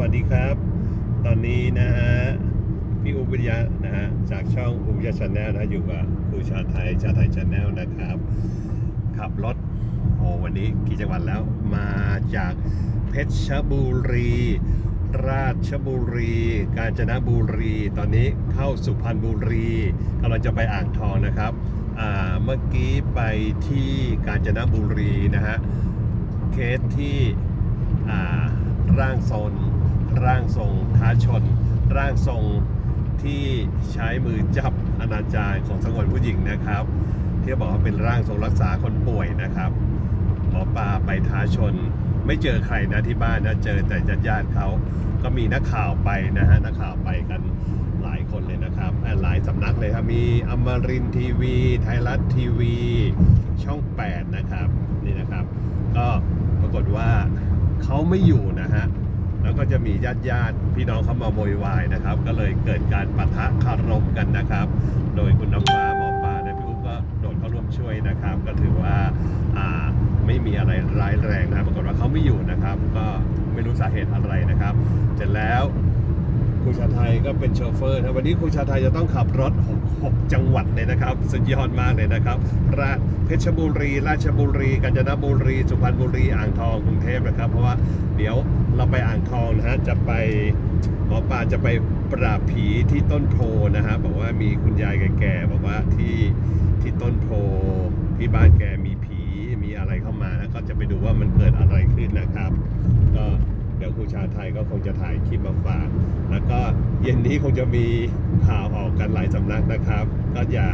วัสดีครับ ตอนนี้นะฮะพี่อุบิยานะฮะจากช่องอุบิยาชาแนลนะอยู่กับครูชาไทยชาไทยชาแนลนะครับ ขับรถโอ้วันนี้กี่จังหวัดแล้วมาจากเพชรบุรี ราชบุรี กาญจนบุรี ตอนนี้เข้าสุพรรณบุรีกำลังจะไปอ่างทองนะครับเมื่อกี้ไปที่กาญจนบุรีนะฮะเคสที่ร่างทรง ร่างทรงท้าชน ร่างทรงที่ใช้มือจับอนาจารของสงวนผู้หญิงนะครับ ที่บอกว่าเป็นร่างทรงรักษาคนป่วยนะครับหมอปลาไปท้าชน ไม่เจอใครนะที่บ้านนะเจอแต่ญาติญาติเขาก็มีนักข่าวไปนะฮะนักข่าวไปกันหลายคนเลยนะครับหลายสำนักเลยครับมีอมรินทีวี ไทยรัฐทีวี ช่อง 8 นะครับนี่นะครับ ก็ปรากฏว่าเขาไม่อยู่นะฮะ แล้วก็จะมีญาติญาติพี่น้องเขามาโวยวายนะครับ ก็เลยเกิดการปะทะคารมกันนะครับ โดยคุณน้ำฟ้าหมอปลาและพี่อุ๊บก็โดนเข้าร่วมช่วยนะครับ ก็ถือว่าไม่มีอะไรร้ายแรงนะปรากฏว่าเขาไม่อยู่นะครับ ก็ไม่รู้สาเหตุอะไรนะครับ เสร็จแล้ว รูชาไทยก็เป็นโชเฟอร์นะวันนี้ครูชาไทยจะต้องขับรถ6 6จังหวัดเลยนะครับ สุดยอดมากเลยนะครับราเพชรบุรี ราชบุรี กาญจนบุรี สุพรรณบุรี อ่างทอง กรุงเทพนะครับ เพราะว่าเดี๋ยวเราไปอ่างทองนะฮะ จะไปหมอปลาจะไปปราบผีที่ต้นโพนะฮะ บอกว่ามีคุณยายแก่ๆบอกว่าที่ที่ต้นโพที่บ้านแกมีผี มีอะไรเข้ามานะก็จะไปดูว่ามันเกิดอะไรขึ้นนะครับ ก็ เดี๋ยวครูชาไทยก็คงจะถ่ายคลิปมาฝาก แล้วก็เย็นนี้คงจะมีข่าวออกกันหลายสำนักนะครับ ก็อย่า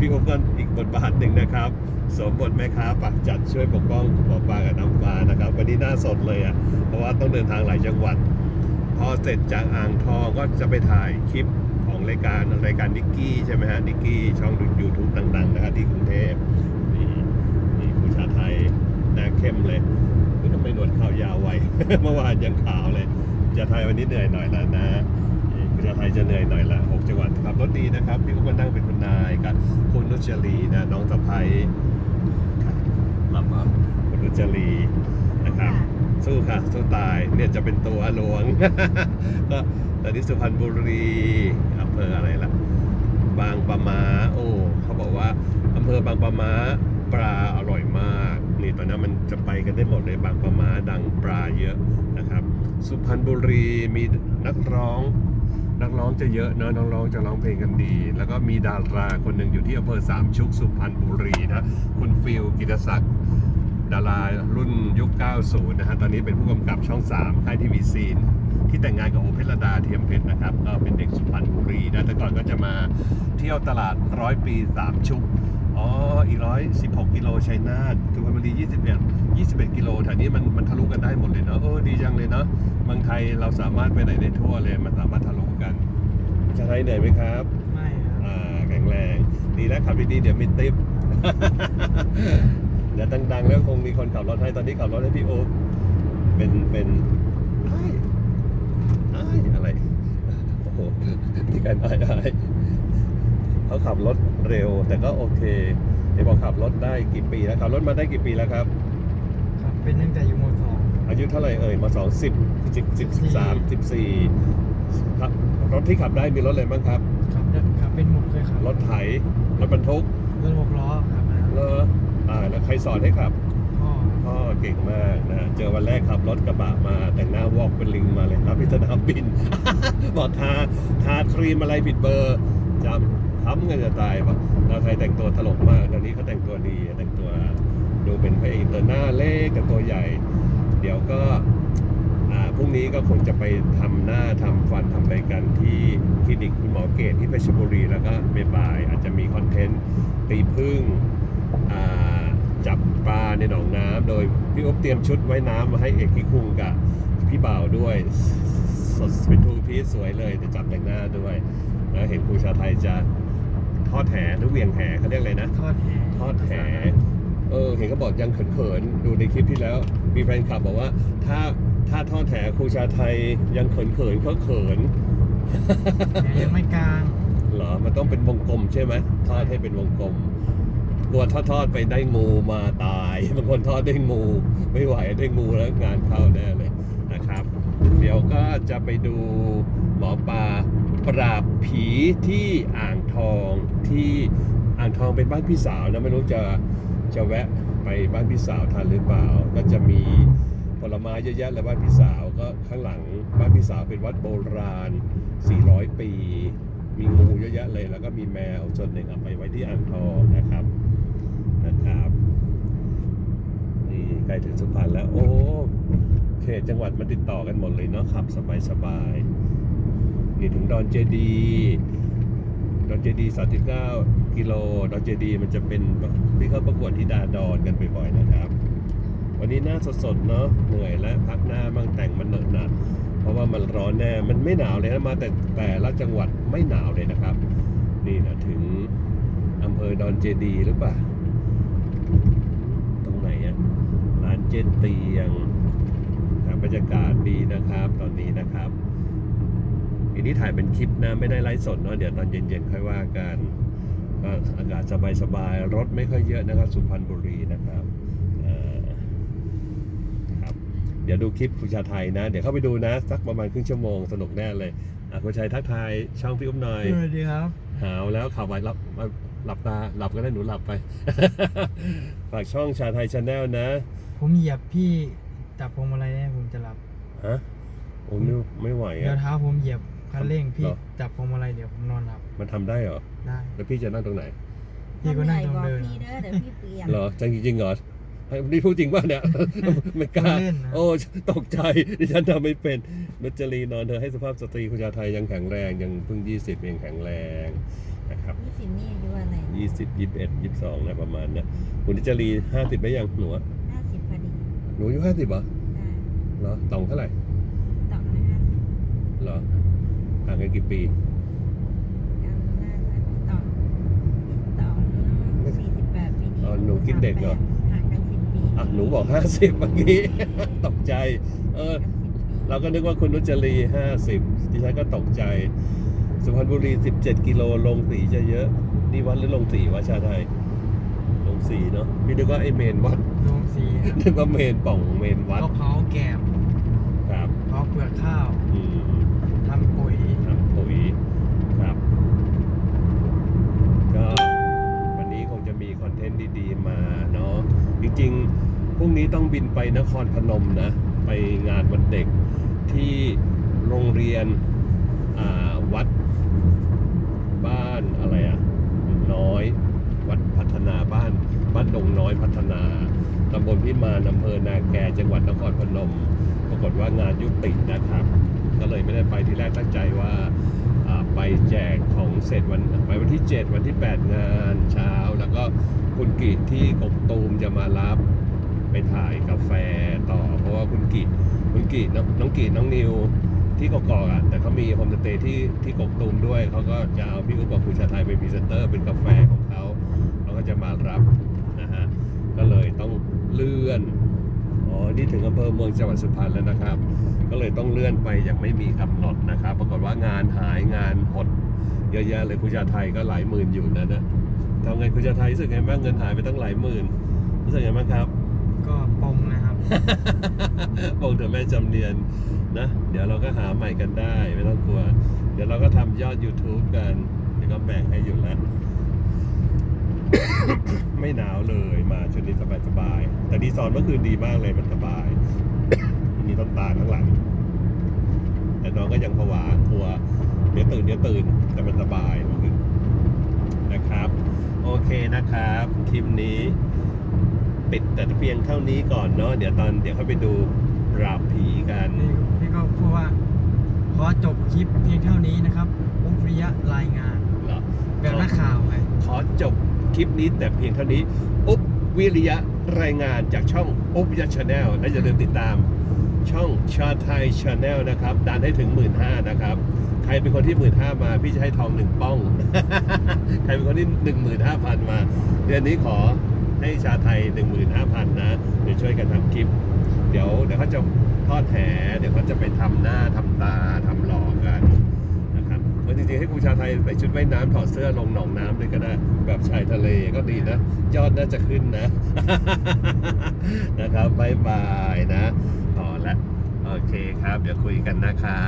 พี่อุ๊บก็อีกบทบาทหนึ่งนะครับ สมบทแม่ค้าปากจัดช่วยปกป้องหมอปลากับน้ำฟ้านะครับ วันนี้หน้าสดเลยอะเพราะว่าต้องเดินทางหลายจังหวัด พอเสร็จจากอ่างทองก็จะไปถ่ายคลิปของรายการรายการนิกกี้ใช่ไหมฮะนิกกี้ช่องยูทูบดังๆนะครับที่กรุงเทพนี่นี่ผู้ชาไทยหน้าเข้มเลย เมื่อวานยังขาวเลยผู้ชาไทยวันนี้เหนื่อยหน่อยแล้วนะนี่ผู้ชาไทยจะเหนื่อยหน่อยละหกจังหวัดขับรถดีนะครับ พี่ก็มานั่งเป็นคุณนายกับคุณนุชลีนะน้องสะพ้ยหลับอะคุณนุชลีนะครับสู้ค่ะสู้ตายเนี่ยจะเป็นตัวหลวงก็ตอนนี้สุพรรณบุรีอำเภออะไรล่ะ บางปะมาโอ้เขาบอกว่าอำเภอบางปะมาปลาอร่อยมาก นี่ตอนนี้มันจะไปกันได้หมดเลยบางปะมาดังปลาเยอะนะครับ สุพรรณบุรีมีนักร้อง นักร้องจะเยอะเนะนักร้องจะร้องเพลงกันดี แล้วก็มีดาราคนหนึ่งอยู่ที่อำเภอสามชุกสุพรรณบุรีนะคุณฟิลกิตศักดิ์ดารารุ่นยุค 90 นะฮะ ตอนนี้เป็นผู้กำกับช่อง 3 ค่ายทีวีซีน ที่แต่งงานกับโอเพชรดาเทียมเพชรนะครับ ก็เป็นเด็กสุพรรณบุรีนะ แต่ก่อนก็จะมาเที่ยวตลาดร้อยปี 3 ชุก อ๋ออีกร้อยสิบหกกิโลชัยนาทสุพรรณบุรียี่สิบเอ็ดยี่สิบเอ็ดกิโลแถวนี้มันมันทะลุกันได้หมดเลยเนาะเออดีจังเลยเนาะเมืองไทยเราสามารถไปไหนได้ทั่วเลย มันสามารถทะลุกันจะไทยเหนื่อยไหมครับ ไม่ครับอ่าแข็งแรง ดีแล้วขับดีๆเดี๋ยวมีติปเดี๋ยวดังๆ แล้วคงมีคนขับรถให้ตอนนี้ขับรถให้พี่โอ๊คเป็นเป็นไอ้ไอ้ายอะไรโอ้โหที่กันไอ้ไอ้ายเขาขับรถเร็วแต่ก็โอเค เดี๋ยวบอกขับรถได้กี่ปีแล้วขับรถมาได้กี่ปีแล้วครับ ครับ เป็นตั้งแต่อยู่มสอง อายุเท่าไหร่เอ่ยมาสองสิบสิบสิบสามสิบสี่ครับรถที่ขับได้มีรถอะไรบ้างครับครับได้ครับเป็นหมุดเคยขับรถไถรถบรรทุกรถหกล้อครับนะเลออ่าแล้วใครสอนให้ขับพ่อพ่อเก่งมากนะเจอวันแรกขับรถกระบะมาแต่งหน้าวอกเป็นลิงมาเลยรับพิสนามบิน บอกทาทาครีมอะไรผิดเบอร์จำ ทำเงินจะตายบอกเราไทยแต่งตัวตลกมากตอนนี้เขาแต่งตัวดีแต่งตัวดูเป็นพระเอกตัวหน้าเล็กกับตัวใหญ่ เดี๋ยวก็พรุ่งนี้ก็คงจะไปทำหน้าทำฟันทำอะไรกันที่คลินิกคุณหมอเกตที่เพชรบุรีแล้วก็บ่าย อาจจะมีคอนเทนต์ตีพึ่งจับปลาในหนองน้ำโดยพี่อุ๊บเตรียมชุดไว้น้ำมาให้เอกที่คุงกับพี่บ่าวด้วยสดเป็นทูพีซสวยเลยจะจับแต่งหน้าด้วย แล้วเห็นครูชาไทยจะ ทอดแหหรือเหวียงแหเขาเรียกอะไรนะ ทอดแหทอดแหเออเห็นเขาบอกยังเขินๆดูในคลิปที่แล้ว มีแฟนคลับบอกว่า ถ้าถ้าทอดแหครูชาไทยยังเขินๆเขาเขินแหยังไม่กลางเหรอมันต้องเป็นวงกลมใช่ไหมทอดให้เป็นวงกลมกลัวทอดทอดๆไปได้งูมาตายบางคนทอดได้งูไม่ไหวได้งูแล้วงานเข้าแน่เลยนะดี๋ยวก็จะไปดูหมอปลา ปราบผีที่อ่างทองที่อ่างทองเป็นบ้านพี่สาวนะไม่รู้จะจะแวะไปบ้านพี่สาวทันหรือเปล่า ก็จะมีผลไม้เยอะแยะเลยบ้านพี่สาวก็ข้างหลังบ้านพี่สาวเป็นวัดโบราณ 400 ปี มีงูเยอะแยะเลย แล้วก็มีแมวส่วนหนึ่งเอาไปไว้ที่อ่างทองนะครับนะครับนี่ใกล้ถึงสุพรรณแล้วโอ้เขตจังหวัดมันติดต่อกันหมดเลยเนาะขับสบายสบาย นี่ถึงดอนเจดีดอนเจดีสามสิบเก้ากิโลดอนเจดีมันจะเป็นที่เขาประกวดที่ดาดอนกันบ่อยๆนะครับ วันนี้หน้าสดๆเนาะเหนื่อยและพักหน้าบ้างแต่งมันเหนอะหนะเพราะว่ามันร้อนแน่มันไม่หนาวเลยนะมาแต่แต่ละจังหวัดไม่หนาวเลยนะครับ นี่นะถึงอำเภอดอนเจดีหรือเปล่าตรงไหนอะร้านเจนเตียงบรรยากาศดีนะครับตอนนี้นะครับ อันนี้ถ่ายเป็นคลิปนะไม่ได้ไลฟ์สดเนาะเดี๋ยวตอนเย็นๆค่อยว่ากันก็อากาศสบายๆรถไม่ค่อยเยอะนะครับสุพรรณบุรีนะครับเอ่อครับ เดี๋ยวดูคลิปคุณชาไทยนะ เดี๋ยวเข้าไปดูนะ สักประมาณครึ่งชั่วโมงสนุกแน่เลยอะคุณชัยทักทายช่องพี่อุ้มหน่อยสวัสดีครับ หาวแล้วขับไปหลับหลับตาหลับก็ได้หนูหลับไป ฝากช่องชาไทยชาแนลนะ ผมเหยียบพี่จับพวงมาลัยเนี่ยผมจะหลับฮะโอ้ไม่ไม่ไหวเดี๋ยวอะเท้าผมเหยียบ คันเร่งพี่เหรอจับพวงมาลัยเดี๋ยวผมนอนหลับมันทำได้เหรอ ได้แล้วพี่จะนั่งตรงไหนพี่ก็นั่งตรงบอกเดิน พี่เด้อเดี๋ยวพี่เปลี่ยนเหรอจริงจริงๆเหรอให้นี่พูดจริงป่ะเนี่ย ไม่กล้า เล่นนะ โอ้ตกใจดิฉันทำไม่เป็นนุจรีนอนเธอให้สภาพสตรีคุณชาไทยยังแข็งแรงยังเพิ่ง 20ยังแข็งแรงนะครับพี่สินนี่อายุอะไร20 21 22นะประมาณเนี้ยคุณนุจรี50ได้ยังหนูอะห้าสิบพอดีหนูอายุ50เหรอได้เหรอตองเท่าไหร่ต่อมาห้าสิบ เหรอห่างกันกี่ปีกันน่าจะต่อต่อสี่สิบแปดปีนี้อ๋อหนูกินเด็กเหรอห่างกันสิบปีอะหนูบอก50เมื่อกี้ตกใจ เออห่างกันสิบปีเราก็นึกว่าคุณนุจรี50ดิฉันก็ตกใจ สุพรรณบุรี17กิโลลงสีจะเยอะ นี่วัดหรือลงสีวะชาไทย ลงสีเนาะพี่นึกว่าไอเมนวัด ลงสีครับนึกว่าเมนป่องเมนวัดก็เผาแกบครับเผาเปลือกข้าว อื นต์ดีๆมาเนาะจริงๆพรุ่งนี้ต้องบินไปนครพนมนะ ไปงานวันเด็กที่โรงเรียนวัดบ้านอะไรอะน้อย วัดพัฒนาบ้านบ้านดงน้อยพัฒนาตำบลพิมานอำเภอนาแกจังหวัดนครพนม ปรากฏว่างานยุตินะครับ ก็เลยไม่ได้ไปที่แรกตั้งใจว่า ไปแจกของเสร็จวันไปวันที่ 7 วันที่ 8 งานเช้า แล้วก็คุณกีดที่กกตูมจะมารับไปถ่ายกาแฟต่อ เพราะว่าคุณกีดคุณกีดน้องกีดน้องนิวที่กกอกอะแต่เขามีโฮมสเตย์ที่ที่กกตูมด้วยเขาก็จะเอาพี่อุ๊บกับคุณชาไทยเป็นพรีเซนเตอร์เป็นกาแฟของเขาเขาก็จะมารับนะฮะก็เลยต้องเลื่อนอ๋อนี่ถึงอำเภอเมืองจังหวัดสุพรรณแล้วนะครับ ก็เลยต้องเลื่อนไปอย่างไม่มีกำหนดนะครับ ปรากฏว่างานหายงานหดเยอะแยะเลยคุณชาไทยก็หลายหมื่นอยู่นะนะทำไงคุณชาไทยรู้สึกไงบ้างเงินหายไปตั้งหลายหมื่นรู้สึกไงบ้างครับ ก็ปมนะครับบอกเถอะแม่จำเนียนนะ เดี๋ยวเราก็หาใหม่กันได้ไม่ต้องกลัว เดี๋ยวเราก็ทำยอด YouTube กันเดี๋ยวก็แบ่งให้อยู่แล้วไม่หนาวเลยมาชุดนี้สบายๆแต่ดีซอนเมื่อคืนดีมากเลยมันสบายมี ต้นตาลข้างหลังแต่น้องก็ยังผวากลัวเดี๋ยวตื่นเดี๋ยวตื่นแต่มันสบายเมื่อคืนนะครับ โอเคนะครับคลิปนี้ปิดแต่เพียงเท่านี้ก่อนเนาะเดี๋ยวตอนเดี๋ยวเข้าไปดูปราบผีกันพี่พี่ก็พูดว่า ขอจบคลิปเพียงเท่านี้นะครับอุ้มฟริยะรายงานเหรอแบบนักข่าวไงขอจบคลิปนี้แต่เพียงเท่านี้อุ๊บวิริยะรายงานจากช่องอุ๊บวิริยะชาแนลและอย่าลืมติดตาม ช่องชาไทยชาแนลนะครับ ดันให้ถึงหมื่นห้านะครับ ใครเป็นคนที่หมื่นห้ามาพี่จะให้ทองหนึ่งป้อง ใครเป็นคนที่หนึ่งหมื่นห้าพันมา เดือนนี้ขอให้ชาไทยหนึ่งหมื่นห้าพันนะ เดี๋ยวช่วยกันทำคลิป เดี๋ยวเดี๋ยวเขาจะทอดแหเดี๋ยวเขาจะไปทำหน้าทำตาทำหล่อกันนะครับเออจริงๆ ให้ครูชาไทยใส่ชุดว่ายน้ำถอดเสื้อลงหนองน้ำเลยก็ได้ แบบชายทะเลก็ดีนะ ยอดน่าจะขึ้นนะ นะครับบายบายนะ โอเคครับเดี๋ยวคุยกันนะครั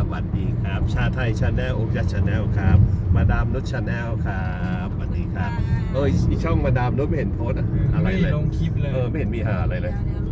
บสวัสดีครับ ชาไทยชาแนลอุบยัชชาแนลครับ มาดามนุชชาแนลครับสวัสดีครับ เอออีช่องมาดามนุชไม่เห็นโพสต์อะอะไรไม่เลยลงคลิปเลย เออไม่เห็นมีหาอะไรเลย เดี๋ยว